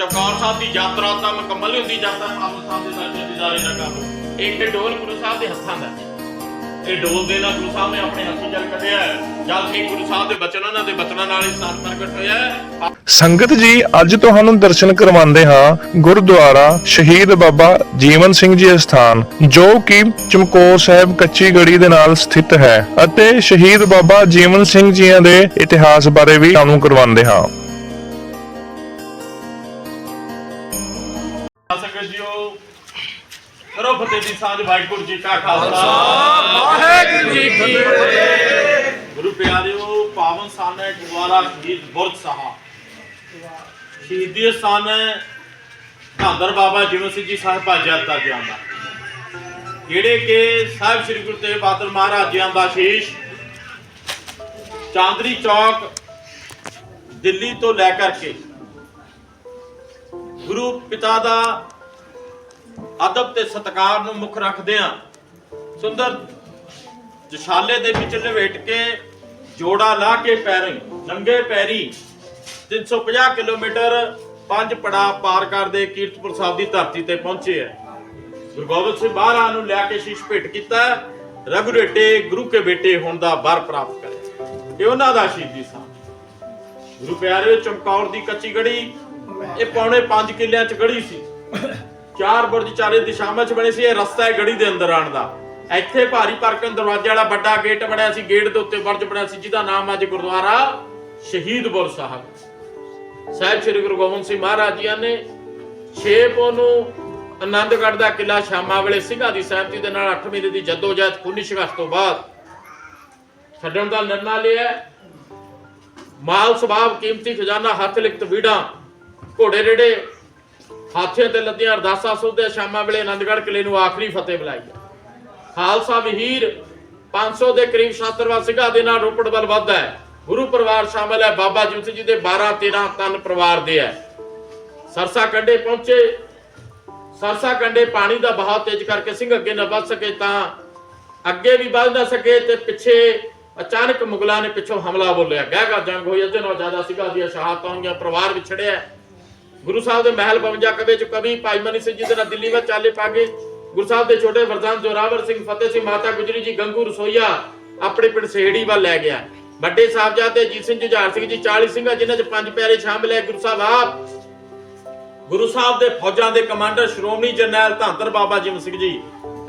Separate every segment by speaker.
Speaker 1: ਚੌਕਾਰ ਸਾਹਿਬ ਦੀ ਯਾਤਰਾ ਤਾਂ ਮੁਕੰਮਲ ਹੀ ਹੁੰਦੀ ਜਦ ਤੱਕ ਪਾਵਨ ਸਾਹਿਬ ਦੇ ਦਰਸ਼ਨ ਦੀਦਾਰੇ ਨਾ ਕਰ ਲਓ। ਇੱਕ ਡੋਲ ਗੁਰੂ ਸਾਹਿਬ ਦੇ ਹੱਥਾਂ ਦਾ ਇਹ ਡੋਲ ਦੇ ਨਾਲ ਗੁਰੂ ਸਾਹਿਬ ਨੇ ਆਪਣੇ ਹੱਥੀਂ ਜਲ ਕੱਢਿਆ ਜਦ ਕਿ ਗੁਰੂ ਸਾਹਿਬ ਦੇ ਬਚਨ ਉਹਨਾਂ ਦੇ ਬਚਨਾਂ ਨਾਲ ਹੀ ਸਾਨ ਪ੍ਰਗਟ ਹੋਇਆ
Speaker 2: ਸੰਗਤ ਜੀ, ਅੱਜ ਤੁਹਾਨੂੰ ਦਰਸ਼ਨ ਕਰਵਾਉਂਦੇ ਹਾਂ ਗੁਰਦੁਆਰਾ ਸ਼ਹੀਦ ਬਾਬਾ ਜੀਵਨ ਸਿੰਘ ਜੀ ਸਥਾਨ ਜੋ ਕਿ ਚਮਕੌਰ ਸਾਹਿਬ ਕੱਚੀ ਗੜੀ ਦੇ ਨਾਲ ਸਥਿਤ ਹੈ। ਅਤੇ ਸ਼ਹੀਦ ਬਾਬਾ ਜੀਵਨ ਸਿੰਘ ਜੀਆਂ ਦੇ ਇਤਿਹਾਸ ਬਾਰੇ ਵੀ ਤੁਹਾਨੂੰ ਕਰਵਾਉਂਦੇ ਹਾਂ।
Speaker 1: ਫਤਿਹ ਦੀ ਸਾਂਝ ਵਾਹਿਗੁਰੂ ਜੀ ਕਾ ਖਾਲਸਾ। ਵਾਹਿਗੁਰੂ ਜੀ ਕੀ ਫਤਿਹ। ਗੁਰੂ ਪਿਆਰਿਓ ਪਾਵਨ ਸਥਾਨ ਹੈ ਗੁਰਦੁਆਰਾ ਸ਼ਹੀਦ ਬੁਰਜ ਸਾਹਿਬ। ਸ਼ਹੀਦੀ ਸਥਾਨ ਹੈ ਧੰਦਰ ਬਾਬਾ ਜੀਵਨ ਸਿੰਘ ਜੀ ਸਾਹਿਬ ਭਾਜਿਆਤਾ ਜੀ ਦਾ। ਜਿਹੜੇ ਕਿ ਸਾਹਿਬ ਸ੍ਰੀ ਗੁਰੂ ਤੇਗ ਬਹਾਦਰ ਮਹਾਰਾਜ ਜੀ ਦਾ ਸ਼ੀਸ਼ ਚਾਂਦਰੀ ਚੌਕ ਦਿੱਲੀ ਤੋਂ ਲੈ ਕਰਕੇ ਗੁਰੂ ਪਿਤਾ ਦਾ ਅਦਬ ਤੇ ਸਤਕਾਰ ਨੂੰ ਮੁੱਖ ਰੱਖਦਿਆਂ ਸੁੰਦਰ ਜਸ਼ਾਲੇ ਦੇ ਵਿੱਚ ਲਵੇਟ ਕੇ ਜੋੜਾ ਲਾ ਕੇ ਪੈਰੀ, ਨੰਗੇ ਪੈਰੀ 350 ਕਿਲੋਮੀਟਰ ਪੰਜ ਪੜਾ ਪਾਰ ਕਰਦੇ ਕੀਰਤਪੁਰ ਸਾਹਿਬ ਦੀ ਧਰਤੀ ਤੇ ਪਹੁੰਚੇ ਹੈ। ਗੁਰੂ ਗੋਬਿੰਦ ਸਿੰਘ ਮਹਾਰਾਜ ਨੂੰ ਲੈ ਕੇ ਸ਼ੀਸ਼ ਭੇਟ ਕੀਤਾ ਰਘੁ ਰੇਟੇ, ਗੁਰੂ ਕੇ ਬੇਟੇ ਹੋਣ ਦਾ ਵਰ ਪ੍ਰਾਪਤ ਕਰੇ। ਇਹ ਉਹਨਾਂ ਦਾ ਸ਼ਹੀਦੀ ਸਾਹ ਗੁਰੂ ਪਿਆਰੇ ਚਮਕੌਰ ਦੀ ਕੱਚੀ ਗੜੀ, ਇਹ ਪੌਣੇ 5 ਕਿੱਲਿਆਂ ਚ ਗੜੀ ਸੀ। ਚਾਰ ਬੁਰਜ ਚਾਰੇ ਦਿਸ਼ਾਵਾਂ ਚ ਬਣੇ ਸੀ, ਇਹ ਰਸਤਾ ਹੈ ਗੜੀ ਦੇ ਅੰਦਰ ਆਣ ਦਾ। ਇੱਥੇ ਭਾਰੀ ਪਰਕਨ ਦਰਵਾਜ਼ੇ ਵਾਲਾ ਵੱਡਾ ਗੇਟ ਬਣਿਆ ਸੀ ਗੇਟ ਦੇ ਉੱਤੇ ਬੁਰਜ ਬਣਿਆ ਸੀ, ਜਿਹਦਾ ਨਾਮ ਅੱਜ ਗੁਰਦੁਆਰਾ ਸ਼ਹੀਦ ਬੁਰਜ ਸਾਹਿਬ। ਸਾਹਿਬ ਸ੍ਰੀ ਗੁਰੂ ਗੋਬਿੰਦ ਸਿੰਘ ਮਹਾਰਾਜ ਜੀ ਨੇ 6 ਪੋ ਨੂੰ ਆਨੰਦਗੜ੍ਹ ਦਾ ਕਿਲਾ ਸ਼ਾਮਾ ਵੇਲੇ ਸਿੰਘਾਂ ਦੀ ਸਹਿਮਤੀ ਦੇ ਨਾਲ 8 ਮਹੀਨੇ ਦੀ ਜਦੋਜਹਿਦ ਖੂਨੀ ਸੰਘਰਸ਼ ਤੋਂ ਬਾਅਦ ਛੱਡਣ ਦਾ ਨਿਰਣਾ ਲਿਆ। ਮਾਲ ਸੁਭਾਵ ਕੀਮਤੀ ਖਜ਼ਾਨਾ, ਹੱਥ ਲਿਖਤ ਵੀੜਾਂ ਘੋੜੇ ਰੇੜੇ ਹਾਥੀਆਂ ਤੇ ਲੱਦੀਆਂ ਅਰਦਾਸਾਂ ਸੁਣਦੇ ਸ਼ਾਮਾਂ ਵੇਲੇ ਆਨੰਦਗੜ੍ਹ ਕਿਲੇ ਨੂੰ ਆਖਰੀ ਫਤਿਹ ਬੁਲਾਈ ਖਾਲਸਾ ਵਹੀਰ 500 ਦੇ ਕਰੀਬ ਸ਼ਾਸਤਰਵਾ ਸਿੰਘਾਂ ਦੇ ਨਾਲ ਰੋਪੜ ਵੱਲ ਵੱਧਦਾ ਹੈ। ਗੁਰੂ ਪਰਿਵਾਰ ਸ਼ਾਮਲ ਹੈ। ਬਾਬਾ ਜੀਵਨ ਜੀ ਦੇ 12 13 ਤਨ ਪਰਿਵਾਰ ਦੇ ਹੈ। ਸਰਸਾ ਕੰਡੇ ਪਹੁੰਚੇ। ਸਰਸਾ ਕੰਡੇ ਪਾਣੀ ਦਾ ਬਹਾਅ ਤੇਜ਼ ਕਰਕੇ ਸਿੰਘ ਅੱਗੇ ਨਾ ਵੱਧ ਸਕੇ ਤਾਂ ਅੱਗੇ ਵੀ ਵੱਧ ਨਾ ਸਕੇ ਤੇ ਪਿੱਛੇ ਅਚਾਨਕ ਮੁਗਲਾਂ ਨੇ ਪਿੱਛੋਂ ਹਮਲਾ ਬੋਲਿਆ। ਗਹਿਗਾ ਜੰਗ ਹੋਈ ਅੱਧੇ ਨਾਲ ਜ਼ਿਆਦਾ ਸਿੰਘਾਂ ਦੀਆਂ ਸ਼ਹਾਦਤਾਂ ਹੋਈਆਂ। ਪਰਿਵਾਰ ਵਿਛੜਿਆ ਗੁਰੂ ਸਾਹਿਬ ਦੇ ਮਹਿਲ 52 ਕਵੇ ਚ ਕਵੀ ਭਾਈ ਮਨੀ ਸਿੰਘ ਜੀ ਦੇ ਨਾਲ ਦਿੱਲੀ ਵਿੱਚ ਚਾਲੇ ਪਾ ਗੁਰੂ ਸਾਹਿਬ ਦੇ ਛੋਟੇ ਵਰਦਾਨ ਜੋਰਾਵਰ ਸਿੰਘ, ਫਤਿਹ ਸਿੰਘ, ਮਾਤਾ ਗੁਜਰੀ ਜੀ, ਗੰਗੂ ਰਸੋਈਆ ਆਪਣੇ ਪਿੰਡ ਸੇੜੀ ਵੱਲ ਲੈ ਗਿਆ। ਵੱਡੇ ਸਾਹਿਬਜ਼ਾਦੇ ਜੀਤ ਸਿੰਘ ਜੁਝਾਰ ਸਿੰਘ ਜੀ 40 ਸਿੰਘਾਂ ਜਿਨ੍ਹਾਂ ਚ ਪੰਜ ਪਿਆਰੇ ਸ਼ਾਮਿਲ ਹੈ, ਗੁਰੂ ਸਾਹਿਬ ਆਪ। ਗੁਰੂ ਸਾਹਿਬ ਦੇ ਫੌਜਾਂ ਦੇ ਕਮਾਂਡਰ ਸ਼੍ਰੋਮਣੀ ਜਰਨੈਲ ਧੰਦਰ ਬਾਬਾ ਜੀਵਨ ਸਿੰਘ ਜੀ,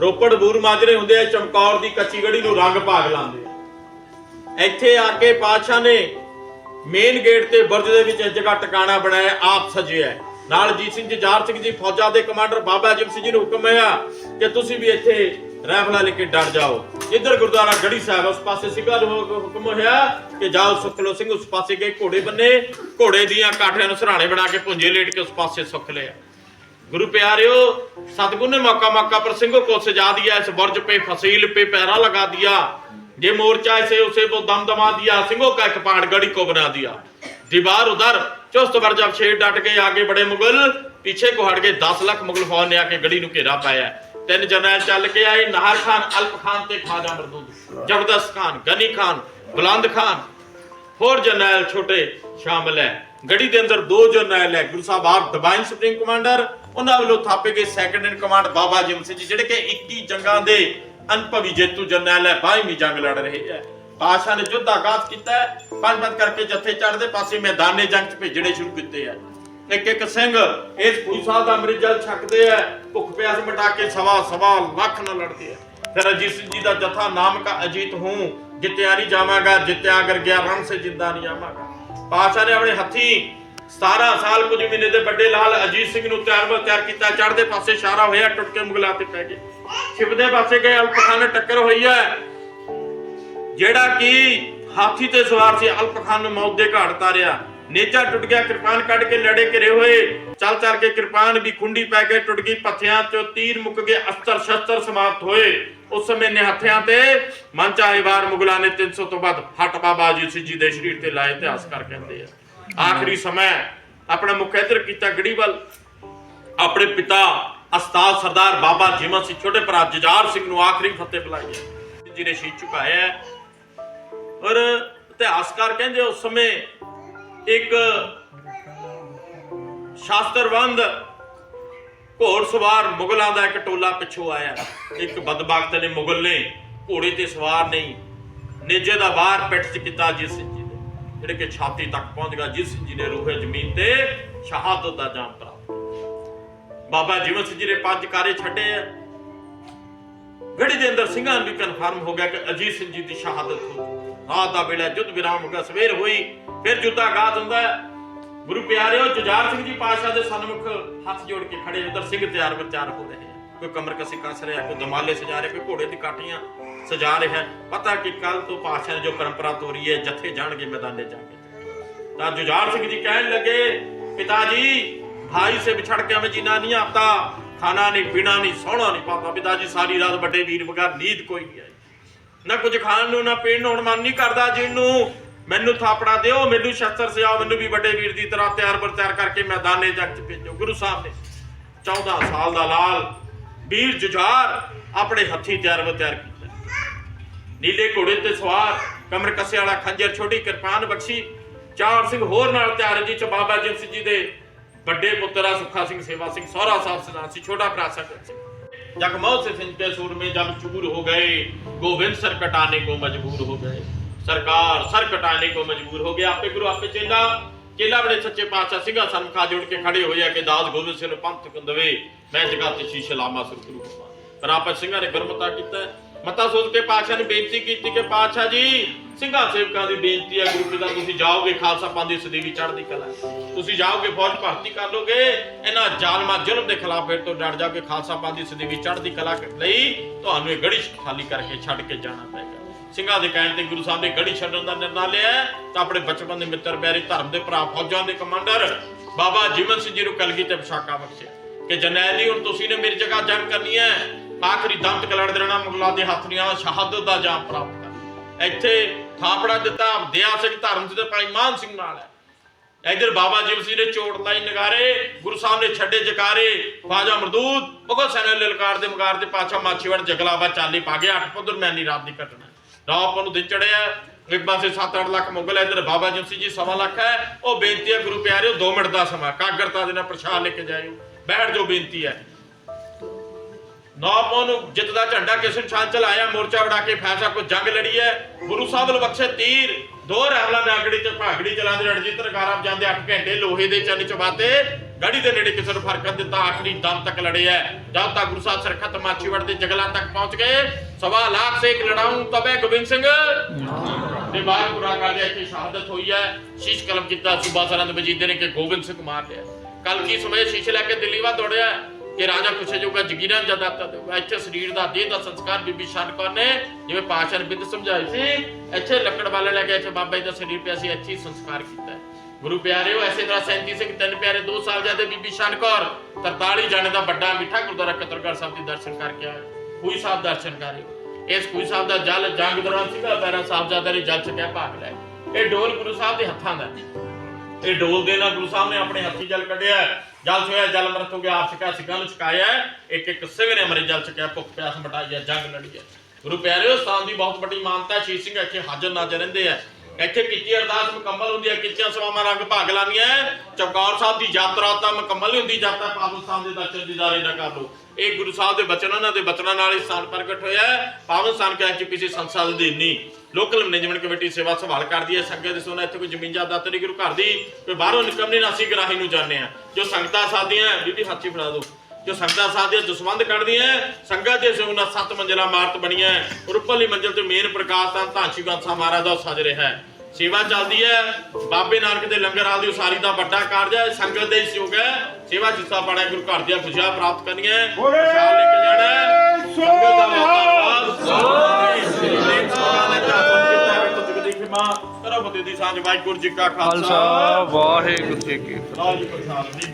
Speaker 1: ਰੋਪੜ ਬੂਰ ਮਾਜਰੇ ਹੁੰਦੇ ਆ, ਚਮਕੌਰ ਦੀ ਕੱਚੀ ਗੜੀ ਨੂੰ ਰੰਗ ਭਾਗ ਲਾਉਂਦੇ ਆ। ਇੱਥੇ ਆ ਕੇ ਪਾਤਸ਼ਾਹ ਨੇ ਮੇਨ ਗੇਟ ਤੇ ਬੁਰਜ ਦੇ ਵਿੱਚ ਇਸ ਜਗ੍ਹਾ ਟਿਕਾਣਾ ਬਣਾਇਆ ਆਪ ਸਜਿਆ ਨਾਲ ਜੀਤ ਸਿੰਘ ਜਜਾਰ ਸਿੰਘ ਜੀ, ਫੌਜਾਂ ਦੇ ਕਮਾਂਡਰ ਬਾਬਾ ਅਜੀਬ ਸਿੰਘ ਜੀ ਨੂੰ ਹੁਕਮ ਆਇਆ ਕਿ ਤੁਸੀਂ ਵੀ ਇੱਥੇ ਰਾਫਲਾ ਲੈ ਕੇ ਡਰ ਜਾਓ। ਇੱਧਰ ਗੁਰਦੁਆਰਾ ਗੜੀ ਸਾਹਿਬ ਉਸ ਪਾਸੇ ਸਿੰਘਾਂ ਨੂੰ ਹੁਕਮ ਹੋਇਆ ਕਿ ਜਾਓ ਸੁਖਲੋ ਸਿੰਘ, ਉਸ ਪਾਸੇ ਗਏ ਘੋੜੇ ਬੰਨੇ, ਘੋੜੇ ਦੀਆਂ ਕਾਠਿਆਂ ਨੂੰ ਸਰਾਣੇ ਬਣਾ ਕੇ ਪੁੰਜੇ ਲੇਟ ਕੇ ਉਸ ਪਾਸੇ ਸੁਖ ਲਿਆ। ਗੁਰੂ ਪਿਆਰਿਓ, ਸਤਗੁਰ ਨੇ ਮੌਕਾ ਮੌਕਾ ਪਰ ਸਿੰਘੋ ਕੋ ਸਜਾ ਦਿਆ, ਇਸ ਬੁਰਜ ਪੇ ਫਸੀਲ ਪੇ ਪੈਰਾ ਲਗਾ ਦਿਆ। ये मोर्चा ऐसे उसे वो दम दमा दिया सिंहों का एक पहाड़ गड़ी को बना दिया दीवार उधर चुस्त पर जब शेर डट गए आगे बड़े मुगल पीछे को हट गए दस लाख मुगल फौज ने आके गड़ी नु घेरा पाया ਤਿੰਨ ਜਰਨੈਲ ਚੱਲ ਕੇ ਆਏ ਨਾਹਰ ਖਾਨ ਅਲਪ ਖਾਨ ਤੇ ਖਾਜਾ ਮਰਦੂਦ ਜ਼ਬਰਦਸਤ ਖਾਨ ਗਨੀ ਖਾਨ ਬੁਲੰਦ ਖਾਨ ਹੋਰ ਜਰਨੈਲ ਛੋਟੇ ਸ਼ਾਮਲ ਹੈ ਗੜੀ ਦੇ ਅੰਦਰ ਦੋ ਜਰਨੈਲ ਹੈ ਗੁਰੂ ਸਾਹਿਬ ਆਪ ਡਿਵਾਈਨ ਸੁਪਰੀਮ ਕਮਾਂਡਰ ਉਹਨਾਂ ਵੱਲੋਂ ਥਾਪੇ ਗਏ second in command Baba Jiwan Singh ji ਜਿਹੜੇ ਕਿ 21 ਜੰਗਾਂ ਦੇ ਅਨੁਭਵੀ ਜੇਤੂ ਜਰਨੈਲ ਹੈ 22ਵੀਂ ਜੰਗ ਲੜ ਰਹੇ ਹੈ। ਪਾਸ਼ਾ ਨੇ ਯੁੱਧ ਆਗਾਜ਼ ਕੀਤਾ ਪੰਜ ਪੰਜ ਕਰਕੇ ਜੱਥੇ ਚੜ੍ਹਦੇ ਪਾਸੇ ਮੈਦਾਨੇ ਜੰਗ 'ਚ ਭੇਜਣੇ ਸ਼ੁਰੂ ਕੀਤੇ ਆ ਇੱਕ ਇੱਕ ਸਿੰਘ ਇਸ ਗੁਰੂ ਸਾਹਿਬ ਦਾ ਅੰਮ੍ਰਿਤ ਜਲ ਛਕਦੇ ਆ ਭੁੱਖ ਪਿਆਸ ਮਿਟਾ ਕੇ ਸਵਾ ਸਵਾ ਲੱਖ ਨਾਲ ਲੜਦੇ ਆ ਫਿਰ ਅਜੀਤ ਸਿੰਘ ਜੀ ਦਾ ਜਥਾ ਨਾਮ ਕਾ ਅਜੀਤ ਹੂੰ, ਜਿੱਤਿਆ ਨਹੀਂ ਜਾਵਾਂਗਾ, ਜਿੱਤਿਆ ਕਰ ਗਿਆ ਰਣ ਸੇ ਜਿੰਦਾ ਨਹੀਂ ਆਵਾਂਗਾ। ਪਾਸ਼ਾ ਨੇ ਆਪਣੇ ਹੱਥੀ 17 ਸਾਲ ਕੁਝ ਮਹੀਨੇ ਦੇ ਵੱਡੇ ਲਾਲ ਅਜੀਤ ਸਿੰਘ ਨੂੰ ਤਿਆਰ ਬਰ ਤਿਆਰ ਕੀਤਾ, ਚੜ੍ਹਦੇ ਪਾਸੇ ਇਸ਼ਾਰਾ ਹੋਇਆ, ਟੁੱਟ ਕੇ ਮੁਗਲਾਂ ਤੇ ਪੈ ਗਏ। ਸ਼ਿਵ ਦੇ ਪਾਸੇ ਗਏ ਅਲਪ ਖਾਨ ਨਾਲ ਟੱਕਰ ਹੋਈ ਹੈ। ਜਿਹੜਾ ਕਿ ਹਾਥੀ ਤੇ ਸਵਾਰ ਸੀ ਅਲਪ ਨੂੰ ਮੌਤ ਦੇ ਘਾਟ ਤਾਰਿਆ। ਨੇਜਾ ਟੁੱਟ ਗਿਆ, ਕਿਰਪਾਨ ਕੱਢ ਕੇ ਲੜੇ ਘਿਰੇ ਹੋਏ। ਚੱਲ ਚੱਲ ਕੇ ਕਿਰਪਾਨ ਵੀ ਖੁੰਡੀ ਪੈ ਗਏ ਟੁੱਟ ਗਈ, ਪੱਥਿਆਂ ਚੋਂ ਤੀਰ ਮੁੱਕ ਗਏ ਅਸਤਰ ਸ਼ਸਤਰ ਸਮਾਪਤ ਹੋਏ। ਉਸ ਸਮੇਂ ਨਿਹੱਥਿਆਂ ਤੇ ਮਨ ਚਾਹੇ ਵਾਰ ਮੁਗਲਾਂ ਨੇ 300 ਤੋਂ ਵੱਧ ਫਟ ਬਾਬਾ ਜੀ ਸੀ ਜੀ ਦੇ ਸ਼ਰੀਰ ਤੇ ਲਾਏ ਇਤਿਹਾਸ ਕਰ ਕਹਿੰਦੇ ਆ। ਆਖਰੀ ਸਮੇਂ ਆਪਣਾ ਮੁਖ ਇੱਧਰ ਕੀਤਾ ਗੜੀ ਆਪਣੇ ਪਿਤਾ ਉਸਤਾਦ ਸਰਦਾਰ ਬਾਬਾ ਜੀਵਨ ਸਿੰਘ, ਛੋਟੇ ਭਰਾ ਜਜਾਰ ਸਿੰਘ ਨੂੰ ਆਖਰੀ ਫਤਿਹ ਬੁਲਾਈ ਹੈ। ਜਿਹਨੇ ਸ਼ਹੀਦ ਝੁਕਾਇਆ ਔਰ ਇਤਿਹਾਸਕਾਰ ਕਹਿੰਦੇ ਉਸ ਸਮੇਂ ਇੱਕ ਸ਼ਾਸਤਰਬੰਦ ਘੋੜ ਸਵਾਰ ਮੁਗਲਾਂ ਦਾ ਇੱਕ ਟੋਲਾ ਪਿੱਛੋਂ ਆਇਆ ਇੱਕ ਬਦਬਖਤ ਨੇ ਮੁਗਲ ਨੇ ਘੋੜੇ ਤੇ ਸਵਾਰ ਨਹੀਂ, ਨੇਜੇ ਦਾ ਵਾਰ ਪਿੱਠ 'ਚ ਕੀਤਾ ਜਿਸ ਸਿੰਘ ਜੀ ਦੇ ਜਿਹੜੇ ਕਿ ਛਾਤੀ ਤੱਕ ਪਹੁੰਚ ਗਿਆ। ਜਿਸ ਸਿੰਘ ਜੀ ਨੇ ਰੂਹੇ ਜ਼ਮੀਨ ਤੇ ਸ਼ਹਾਦਤ ਦਾ ਜਾਮ ਬਾਬਾ ਜੀਵਨ ਸਿੰਘ ਜੀ ਨੇ ਪੰਜ ਕਾਰੇ ਛੱਡੇ ਆ। ਗੜੀ ਦੇ ਅੰਦਰ ਸਿੰਘਾਂ ਵੀ ਕਨਫਰਮ ਹੋ ਗਿਆ ਕਿ ਅਜੀਤ ਸਿੰਘ ਜੀ ਦੀ ਸ਼ਹਾਦਤ ਹੋ ਰਾਤ ਦਾ ਵੇਲਾ ਜੁੱਧ ਵਿਰਾਮ ਹੋ ਗਿਆ, ਸਵੇਰ ਹੋਈ, ਫਿਰ ਜੁੱਤਾ ਗਾਤ ਹੁੰਦਾ ਗੁਰੂ ਪਿਆਰਿਓ, ਜੁਝਾਰ ਸਿੰਘ ਜੀ ਪਾਸ਼ਾ ਦੇ ਸਨਮੁਖ ਹੱਥ ਜੋੜ ਕੇ ਖੜੇ ਉਧਰ ਸਿੰਘ ਤਿਆਰ ਵਿਚਾਰ ਹੋ ਰਹੇ ਕੋਈ ਕਮਰ ਕਸੀ ਕੱਸ ਰਿਹਾ, ਕੋਈ ਦਮਾਲੇ ਸਜਾ ਰਿਹਾ, ਕੋਈ ਘੋੜੇ ਦੀ ਕਾਠੀਆਂ ਸਜਾ ਰਿਹਾ ਪਤਾ ਕਿ ਕੱਲ ਤੋਂ ਪਾਸ਼ਾ ਨੇ ਜੋ ਪਰੰਪਰਾ ਤੋਰੀ ਹੈ, ਜਥੇ ਜਾਣਗੇ, ਮੈਦਾਨੇ ਜਾ ਕੇ। ਤਾਂ ਜੁਝਾਰ ਸਿੰਘ ਜੀ ਕਹਿਣ ਲੱਗੇ, ਪਿਤਾ ਜੀ भाई से बिछड़ के हमें जीना नहीं आता खाना नहीं पीना नहीं सोना नहीं पाता पिताजी सारी रात बड़े वीर बगैर नींद कोई नहीं आई ਨਾ ਕੁਝ ਖਾਣ ਨੂੰ ਨਾ ਪੀਣ ਨੂੰ ਹੁਣ ਮਨ ਨਹੀਂ ਕਰਦਾ ਜਿਹਨੂੰ ਮੈਨੂੰ ਥਾਪੜਾ ਦਿਓ ਮੈਨੂੰ ਸ਼ਸਤਰ ਸਜਾਓ ਮੈਨੂੰ ਵੀ ਵੱਡੇ ਵੀਰ ਦੀ ਤਰ੍ਹਾਂ ਤਿਆਰ ਬਰ ਤਿਆਰ ਕਰਕੇ ਮੈਦਾਨੇ ਜੱਗ ਚ ਭੇਜੋ ਗੁਰੂ ਸਾਹਿਬ ਨੇ 14 ਸਾਲ ਦਾ ਲਾਲ ਵੀਰ ਜੁਝਾਰ ਆਪਣੇ ਹੱਥੀ ਤਿਆਰ ਬਰ ਤਿਆਰ ਕੀਤਾ ਨੀਲੇ ਘੋੜੇ ਤੇ ਸਵਾਰ ਕਮਰ ਕੱਸੇ ਵਾਲਾ ਖੰਜਰ ਛੋਟੀ ਕਿਰਪਾਨ ਬਖਸ਼ੀ ਚਾਰ ਸਿੰਘ ਹੋਰ ਨਾਲ ਤਿਆਰ ਜੀ ਚ ਬਾਬਾ ਜੀਤ ਸਿੰਘ ਜੀ ਦੇ ਵੱਡੇ ਪੁੱਤਰ ਆ ਸੁੱਖਾ ਸਿੰਘ ਸੇਵਾ ਸਿੰਘ ਸੋਹਰਾ ਸਾਹਿਬ ਸਦਾ ਸੀ ਛੋਟਾ ਭਰਾ ਸਕਤ ਸਿੰਘ जब मौत से सिंचते सूर में जब चूर हो गए गोविंद सर कटाने को मजबूर हो गए सरकार सर कटाने को मजबूर हो गया आपे गुरु आपे चेला ਚੇਲਾ ਬੜੇ ਸੱਚੇ ਪਾਤਸ਼ਾਹ ਸਿੰਘਾਂ ਸਨਮੁਖਾ ਜੁੜ ਕੇ ਖੜੇ ਹੋਏ ਆ ਕਿ ਦਾਸ ਗੋਬਿੰਦ ਸਿੰਘ ਨੂੰ ਪੰਥ ਕੰਦਵੇ ਮੈਂ ਜਗਤ ਤੇ ਸ਼ੀਸ਼ ਲਾਮਾ ਸੁਰ ਗੁਰੂ ਪਰ ਆਪੇ ਸਿੰਘਾਂ ਨੇ ਗੁਰਮਤਾ ਕੀਤਾ ਮਤਾ ਸੋਚ ਕੇ ਪਾਤਸ਼ਾਹ ਨੇ ਬੇਨਤੀ ਕੀਤੀ ਕਿ ਪਾਤਸ਼ਾਹ ਜੀ ਸਿੰਘਾਂ ਸੇਵਕਾਂ ਦੀ ਬੇਨਤੀ ਹੈ ਗੁਰੂ ਪਿਤਾ ਤੁਸੀਂ ਜਾਓਗੇ ਖਾਲਸਾ ਪੰਥ ਦੀ ਸਦੀਵੀ ਚੜ੍ਹਦੀ ਕਲਾ ਤੁਸੀਂ ਜਾਓਗੇ, ਫੌਜ ਭਰਤੀ ਕਰ ਲੋਗੇ ਇਹਨਾਂ ਜ਼ਾਲਮਾਂ ਜ਼ੁਲਮ ਦੇ ਖਿਲਾਫ ਫਿਰ ਤੋਂ ਡਟ ਜਾਓਗੇ, ਖਾਲਸਾ ਪੰਥ ਦੀ ਸਦੀਵੀ ਚੜ੍ਹਦੀ ਕਲਾ ਲਈ ਤੁਹਾਨੂੰ ਇਹ ਗੜੀ ਖਾਲੀ ਕਰਕੇ ਛੱਡ ਕੇ ਜਾਣਾ ਪਏਗਾ ਸਿੰਘਾਂ ਦੇ ਕਹਿਣ ਤੇ ਗੁਰੂ ਸਾਹਿਬ ਨੇ ਗੜੀ ਛੱਡਣ ਦਾ ਨਿਰਣਾ ਲਿਆ ਤਾਂ ਆਪਣੇ ਬਚਪਨ ਦੇ ਮਿੱਤਰ ਪਿਆਰੇ ਧਰਮ ਦੇ ਭਰਾ, ਫੌਜਾਂ ਦੇ ਕਮਾਂਡਰ, ਬਾਬਾ ਜੀਵਨ ਸਿੰਘ ਜੀ ਨੂੰ ਕਲਗੀ ਤੇ ਪਸ਼ਾਕਾ ਬਖਸ਼ਿਆ ਕਿ ਜਰਨੈਲੀ, ਹੁਣ ਤੁਸੀਂ ਨੇ ਮੇਰੀ ਜਗ੍ਹਾ ਜੰਗ ਕਰਨੀ ਹੈ। ਆਖਰੀ ਦਮ ਕਲੜ ਦੇਣਾ, ਮੁਗਲਾ ਦੇ ਹੱਥ ਦੀਆਂ ਸ਼ਹਾਦਤ ਦਾ ਜਾਮ ਪ੍ਰਾਪਤ ਕਰਨਾ। ਇੱਥੇ ਥਾਪੜਾ ਦਿੱਤਾ, ਦਿਆ ਸਿੰਘ ਧਰਮ ਤੇ ਭਾਈ ਮਾਨ ਸਿੰਘ ਨਾਲ ਹੈ। ਇਧਰ ਬਾਬਾ ਜੀਵ ਸਿੰਘ ਨੇ ਚੋਟ ਲਾਈ ਨਗਾਰੇ ਗੁਰੂ ਸਾਹਿਬ ਨੇ ਛੱਡੇ ਜਕਾਰੇ ਬਾਜਾ ਮਰਦੂਦ ਭਗਤ ਸੈਨ ਲਲਕਾਰ ਦੇ ਮਗਾਰ ਦੇ ਪਾਛਾ ਮਾਛੀਵੜ ਜਗਲਾਵਾ ਚਾਲੀ ਪਾ ਗਿਆ ਅੱਠ ਪੁੱਤਰ ਮੈਨੀ ਰਾਤ ਦੀ ਘਟਨਾ। ਰਾਤ ਨੂੰ ਦਿਨ ਚੜਿਆ ਇੱਕ ਪਾਸੇ 7-8 ਲੱਖ ਮੁਗਲ ਹੈ, ਇੱਧਰ ਬਾਬਾ ਜੀਵ ਸਿੰਘ ਜੀ ਸਵਾ ਲੱਖ ਹੈ ਉਹ ਬੇਨਤੀ ਹੈ ਗੁਰੂ ਪਿਆਰਿਓ 2 ਮਿੰਟ ਦਾ ਸਮਾਂ ਕਾਗਰਤਾ ਦੇ ਨਾਲ ਪ੍ਰਸ਼ਾਦ ਲੈ ਕੇ ਜਾਇਓ ਬੈਠ ਜੋ ਬੇਨਤੀ ਹੈ। ਨੌਪੋਂ ਨੂੰ ਜਿੱਤ ਦਾ ਝੰਡਾ ਕਿਸ਼ਨ ਛਾਂ ਚਲਾਇਆ ਮੋਰਚਾ ਵੜਾ ਕੇ ਫੈਸਲਾ ਕੋ ਜੰਗ ਲੜੀ ਹੈ? ਗੁਰੂ ਸਾਹਿਬ ਵੱਲ ਤੀਰ। ਦੋ ਰਹਿਲਾ ਨਾਗੜੀ ਤੇ ਭਾਗੜੀ ਚਲਾਉਂਦੇ ਰਣਜੀਤ ਰਕਾਰਾਬ ਜਾਂਦੇ 8 ਘੰਟੇ ਲੋਹੇ ਦੇ ਚੰਨ ਚਬਾਤੇ ਗੜੀ ਦੇ ਨੇੜੇ ਕਿਸੇ ਨੂੰ ਫ਼ਰਕ ਦਿੱਤਾ, ਆਖਰੀ ਦਮ ਤੱਕ ਲੜੇ ਜਦ ਤੱਕ ਗੁਰੂ ਸਾਹਿਬ ਸਰਖਤ ਮਾਛੀਵੜ ਦੇ ਜਗਲਾਂ ਤੱਕ ਪਹੁੰਚ ਗਏ, ਸਵਾ ਲੱਖ ਸੇਕ ਲੜਾਉਂ ਤਬੇ ਗੋਬਿੰਦ ਸਿੰਘ ਦੇ ਬਾਅਦ ਪੂਰਾ ਕਰਦੇ ਇੱਥੇ ਸ਼ਹਾਦਤ ਹੋਈ ਹੈ। ਸ਼ੀਸ਼ ਕਲਮ ਕੀਤਾ, ਸੂਬਾ ਸਰੰਦ ਵਜੀਦੇ ਨੇ ਕਿ ਗੋਬਿੰਦ ਸਿੰਘ ਮਾਰ ਲਿਆ। ਕੱਲ ਕੀ ਸਮੇਂ ਸ਼ੀਸ਼ ਲੈ ਕੇ ਦਿੱਲੀ ਵਾ ਦੌੜਿਆ? ਕਿ ਰਾਜਾ ਖੁਸ਼ੇ ਜੋਗਾ ਜਗੀਰਾਂ ਜਦਾਤਾ ਦੇਊਗਾ ਇੱਥੇ ਸਰੀਰ ਦਾ ਦੇਹ ਦਾ ਸੰਸਕਾਰ ਬੀਬੀ ਸ਼ਰਨ ਨੇ, ਜਿਵੇਂ ਪਾਸ਼ਾ ਬਿੰਦ ਸਮਝਾਈ ਸੀ, ਇੱਥੇ ਲੱਕੜ ਵਾਲੇ ਲੈ ਕੇ ਇੱਥੇ ਬਾਬਾ ਜੀ ਦਾ ਸਰੀਰ ਪਿਆ ਸੀ, ਇੱਥੇ ਸੰਸਕਾਰ ਕੀਤਾ ਗੁਰੂ ਪਿਆਰਿਓ, ਐਸੇ ਤਰ੍ਹਾਂ 37 ਸਿੰਘ ਤਿੰਨ ਪਿਆਰੇ 2 ਸਾਲ ਬੀਬੀ ਸ਼ਰਨ 43 ਜਾਣੇ ਦਾ ਵੱਡਾ ਮਿੱਠਾ ਗੁਰਦੁਆਰਾ ਕਤਰਗੜ੍ਹ ਸਾਹਿਬ ਦੇ ਦਰਸ਼ਨ ਕਰਕੇ ਆਇਆ। ਖੂਹੀ ਸਾਹਿਬ ਦਰਸ਼ਨ ਕਰਿਓ ਇਸ ਖੂਹੀ ਸਾਹਿਬ ਦਾ ਜਲ ਜੰਗ ਦੌਰਾਨ ਸੀਗਾ, ਪੈਰਾ ਸਾਹਿਬਜ਼ਾਦਾ ਨੇ ਜਲ ਛਕਿਆ, ਭਾਗ ਲੈ ਇਹ ਡੋਲ ਗੁਰੂ ਸਾਹਿਬ ਦੇ ਹੱਥਾਂ ਦਾ ਇਹ ਡੋਲ ਦੇ ਨਾਲ ਗੁਰੂ ਸਾਹਿਬ ਨੇ ਆਪਣੇ ਹੱਥੀ ਜਲ ਕੱਢਿਆ ਜਲ ਸੋਇਆ ਜਲ ਅੰਮ੍ਰਿਤ ਹੋ ਗਿਆ, ਆਪ ਛਕਾ ਸਿੱਖਾਂ ਨੂੰ ਛਕਾਇਆ ਇੱਕ ਇੱਕ ਸਿਵ ਨੇ ਅਮਰੇ ਜਲ ਛਕਿਆ, ਭੁੱਖ ਪਿਆਸ ਮਟਾਈ ਹੈ, ਜੰਗ ਲੜੀ ਹੈ। ਗੁਰੂ ਪਿਆਰਿਓ ਸਥਾਨ ਦੀ ਬਹੁਤ ਵੱਡੀ ਮਾਨਤਾ ਹੈ ਸ਼ੀਸ਼ ਸਿੰਘ ਇੱਥੇ ਹਾਜ਼ਰ ਨਾਜ਼ਰ ਰਹਿੰਦੇ ਆ। ਇੱਥੇ ਕੀਤੀ ਅਰਦਾਸ ਮੁਕੰਮਲ ਹੁੰਦੀ ਹੈ? ਕਿੱਚੀਆਂ ਸਵਾਵਾਂ ਰੰਗ ਭਾਗ ਲਾਉਂਦੀਆਂ ਚੌਕੌਰ ਸਾਹਿਬ ਦੀ ਯਾਤਰਾ ਤਾਂ ਮੁਕੰਮਲ ਨਹੀਂ ਹੁੰਦੀ, ਜਦ ਤੱਕ ਪਾਵਨ ਦੇ ਦਰਸ਼ਨ ਦੀਦਾਰੇ ਨਾ ਕਰ ਲਓ। ਇਹ ਗੁਰੂ ਸਾਹਿਬ ਦੇ ਬਚਨ, ਉਹਨਾਂ ਦੇ ਬਚਨਾਂ ਨਾਲ ਹੀ ਸਥਾਨ ਪ੍ਰਗਟ ਹੋਇਆ ਹੈ। ਕਹਿ ਕੇ ਕਿਸੇ ਸੰਸਥਾ ਦੇ ਨਹੀਂ। ਲੋਕਲ ਮੈਨੇਜਮੈਂਟ ਕਮੇਟੀ ਸੇਵਾ ਸੰਭਾਲ ਕਰਦੀ ਹੈ, ਸੰਗਤ ਦੇ ਸੋਨਾ ਇੱਥੇ ਕੋਈ ਜ਼ਮੀਨ ਜਾਇਦਾਦ ਨਹੀਂ ਗੁਰੂ ਘਰ ਦੀ। ਕੋਈ ਬਾਹਰੋਂ ਨਿਕਮਨੇ ਨਾਸੀ ਗਰਾਹੀ ਨੂੰ ਜਾਣਦੇ ਆ। ਜੋ ਸੰਗਤਾਂ ਸਾਦੀਆਂ ਬੀਬੀ ਹੱਥੀ ਫੜਾ ਦਿਓ। ਜੋ ਸੰਗਤਾਂ ਸਾਧੀਆਂ ਜਸਵੰਦ ਕੱਢਦੀਆਂ ਸੰਗਤ ਦੇ ਸੋਨਾ ਸੱਤ ਮੰਜ਼ਲਾ ਇਮਾਰਤ ਬਣੀਆਂ ਉੱਪਰਲੀ ਮੰਜ਼ਲ ਤੇ ਮੇਨ ਪ੍ਰਕਾਸ਼ ਤਾਂ ਧਾਂਚੀ ਗਾਂਸਾ ਮਹਾਰਾਜ ਦਾ ਸਜ ਰਿਹਾ ਹੈ। ਸੇਵਾ ਚੱਲਦੀ ਹੈ ਬਾਬੇ ਨਾਨਕ ਦੇ ਲੰਗਰ ਦੀ ਉਸਾਰੀ ਦਾ ਵੱਡਾ ਕਾਰਜ ਹੈ ਸੰਗਤ ਦੇ ਸਹਿਯੋਗ ਹੈ। ਸੇਵਾ ਜਿਸਾ ਪਾਣਾ ਗੁਰੂ ਘਰ ਦੀਆਂ ਖੁਸ਼ੀਆਂ ਪ੍ਰਾਪਤ ਕਰਨੀਆਂ ਹੈ ਪ੍ਰਸ਼ਾਦ ਲੈ ਕੇ ਜਾਣਾ ਹੈ। ਸੰਗਤ ਦਾ ਵਾਤਾਵਰਨ ਸੋਹਣੇ ਕਰੋ ਫਤਿਹ ਦੀ ਸਾਂਝ ਵਾਹਿਗੁਰੂ ਜੀ ਕਾ ਖਾਲਸਾ।
Speaker 3: ਖਾਲਸਾ ਵਾਹਿਗੁਰੂ ਜੀ ਕੀ ਫਤਿਹ।
Speaker 1: ਵਾਹਿਗੁਰੂ ਜੀ ਕੀ ਫਤਿਹ